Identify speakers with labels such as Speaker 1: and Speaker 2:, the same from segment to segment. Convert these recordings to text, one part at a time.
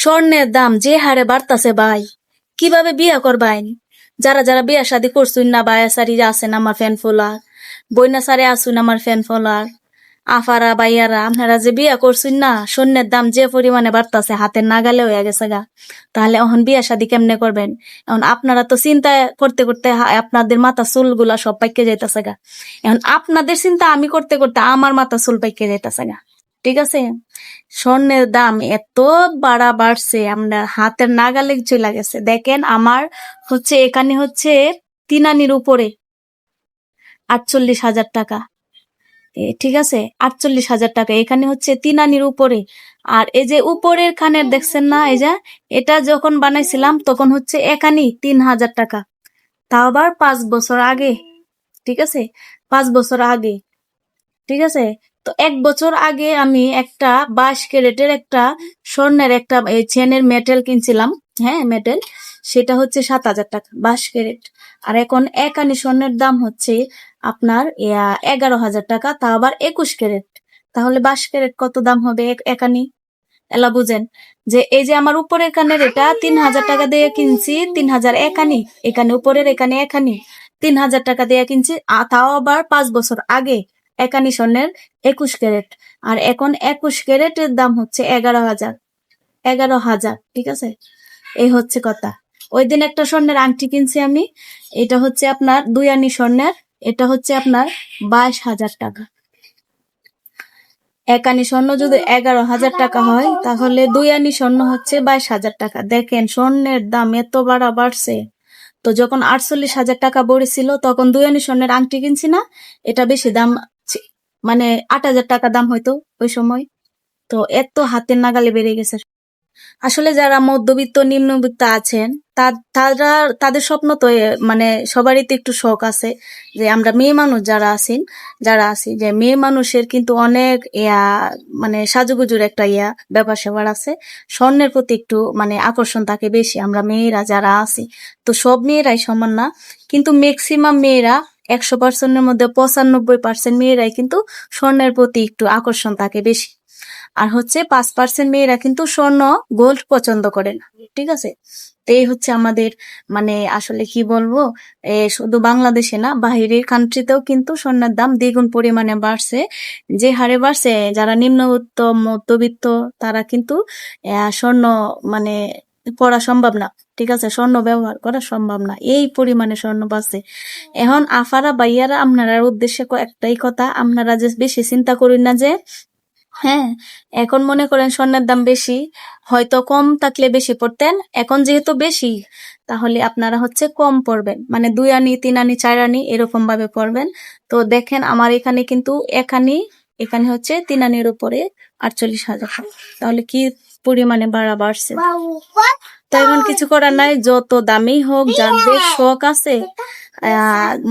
Speaker 1: স্বর্ণের দাম যে হারে বাড়তাছে ভাই। কীভাবে বিয়া করবাইন? যারা যারা বিয়া শাদি করছুন না বায়া সারি আছেন আমার ফ্যান ফলোয়ার বইনা সারে আসুন আমার ফ্যান ফলোয়ার আফারা বাইয়ারা আপনারা যে বিয়া করছুন না, স্বর্ণের দাম যে পরিমাণে বাড়তাছে, হাতের নাগালে হয়ে গেছে গা। তাহলে এখন বিয়া শাদি কেমনে করবেন? এখন আপনারা তো চিন্তা করতে করতে আপনাদের মাথা চুলগুলা সব পাইকে যাইতেছে গা। এখন আপনাদের চিন্তা আমি করতে করতে আমার মাথা চুল পাইকে যাইতেছে গা। ঠিক আছে? স্বর্ণের দাম এত বাড়া বাড়ছে, আমরা হাতের নাগালে চলে গেছে। দেখেন আমার হচ্ছে, এখানে হচ্ছে তিনানির উপরে আটচল্লিশ হাজার টাকা। ঠিক আছে? আটচল্লিশ হাজার টাকা। এখানে হচ্ছে তিনানির উপরে। আর এই যে উপরের খানের দেখছেন না, এই যে, এটা যখন বানাইছিলাম, তখন হচ্ছে এখানে তিন হাজার টাকা। তাও আবার পাঁচ বছর আগে। ঠিক আছে? পাঁচ বছর আগে। ঠিক আছে? তো এক বছর আগে আমি একটা বাইশ ক্যারেটের একটা স্বর্ণের একটা এই চেনের মেটেল কিনছিলাম। হ্যাঁ মেটেল। সেটা হচ্ছে সাত হাজার টাকা বাইশ ক্যারেট আর এখন এক আনি স্বর্ণের দাম হচ্ছে আপনার এগারো হাজার টাকা, তা আবার একুশ ক্যারেট তাহলে বাইশ ক্যারেট কত দাম হবে এক আনি এলা বুঝেন যে এই যে আমার উপরের কানের এটা তিন হাজার টাকা দিয়ে কিনছি, তিন হাজার একানি। এখানে উপরের, এখানে একানি। তিন হাজার টাকা দিয়ে কিনছি তাও আবার পাঁচ বছর আগে। একানি স্বর্ণের একুশ ক্যারেট। আর এখন একুশ ক্যারেটের দাম হচ্ছে এগারো হাজার। এগারো হাজার, ঠিক আছে? এই হচ্ছে কথা। ওই দিন একটা স্বর্ণের আংটি কিনছি আমি। এটা হচ্ছে আপনার দুই আনি স্বর্ণের। এটা হচ্ছে আপনার বাইশ হাজার টাকা। এক আনি স্বর্ণ যদি এগারো হাজার টাকা হয়, তাহলে দুই আনি স্বর্ণ হচ্ছে বাইশ হাজার টাকা। দেখেন, স্বর্ণের দাম এত বাড়া বাড়ছে। তো যখন আটচল্লিশ হাজার টাকা পড়েছিল, তখন দুই আনি স্বর্ণের আংটি কিনছি না। এটা বেশি দাম মানে আট হাজার টাকা দাম হয়তো ওই সময়। তো এত হাতের নাগালে বেড়ে গেছে। আসলে যারা মধ্যবিত্ত, নিম্নবিত্ত আছেন তারা, তাদের স্বপ্ন তো মানে সবারই তো একটু শখ আছে যে আমরা মেয়ে মানুষ যারা আছেন, যারা আছি, যে মেয়ে মানুষের কিন্তু অনেক ইয়া মানে সাজুগুজুর একটা ইয়া ব্যাপার স্যাপার আছে। স্বর্ণের প্রতি একটু মানে আকর্ষণ থাকে বেশি, আমরা মেয়েরা যারা আছি। তো সব মেয়েরাই সমান না, কিন্তু ম্যাক্সিমাম মেয়েরা একশো পার্সেন্টের মধ্যে পঁচানব্বই পার্সেন্ট মেয়েরাই কিন্তু স্বর্ণের প্রতি একটু আকর্ষণ থাকে বেশি। আর হচ্ছে পাঁচ পার্সেন্ট মেয়েরা কিন্তু স্বর্ণ, গোল্ড পছন্দ করে না, ঠিক আছে? তো এই হচ্ছে আমাদের মানে আসলে কি বলব, এ শুধু বাংলাদেশে না, বাহিরের কান্ট্রিতেও কিন্তু স্বর্ণের দাম দ্বিগুণ পরিমাণে বাড়ছে। যে হারে বাড়ছে, যারা নিম্নবিত্ত মধ্যবিত্ত, তারা কিন্তু স্বর্ণ মানে পড়া সম্ভব না, ঠিক আছে? স্বর্ণ ব্যবহার করা সম্ভব না, এই পরিমাণে স্বর্ণ বাড়ছে এখন আফারা বাইয়ারা আপনারা উদ্দেশ্যে একটাই কথা, আপনারা যে বেশি চিন্তা করেন না যে হ্যাঁ এখন মনে করেন স্বর্ণের দাম বেশি, হয়তো কম থাকলে বেশি পড়তেন, এখন যেহেতু বেশি, তাহলে আপনারা হচ্ছে কম পড়বেন মানে দুই আনি, তিন আনি, চার আনি এরকম ভাবে পড়বেন। তো দেখেন আমার এখানে কিন্তু এক এখানে হচ্ছে তিন আনির উপরে আটচল্লিশ হাজার তাহলে কি পরিমাণে বাড়া বাড়ছে। তো এখন কিছু করার নাই যত দামি হোক যার যাদের শখ আছে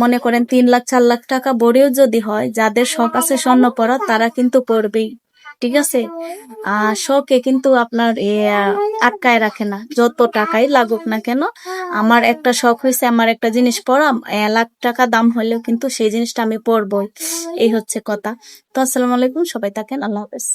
Speaker 1: মনে করেন তিন লাখ চার লাখ টাকা বড়েও যদি হয় যাদের শখ আছে স্বর্ণ পরা তারা কিন্তু পড়বেই ঠিক আছে? আহ শখে কিন্তু আপনার এ, আটকায় রাখে না। যত টাকাই লাগুক না কেন আমার একটা শখ হয়েছে আমার একটা জিনিস পরা লাখ টাকা দাম হলেও কিন্তু সেই জিনিসটা আমি পরবই। এই হচ্ছে কথা। তো আসসালামু আলাইকুম সবাই থাকেন আল্লাহ হাফেজ।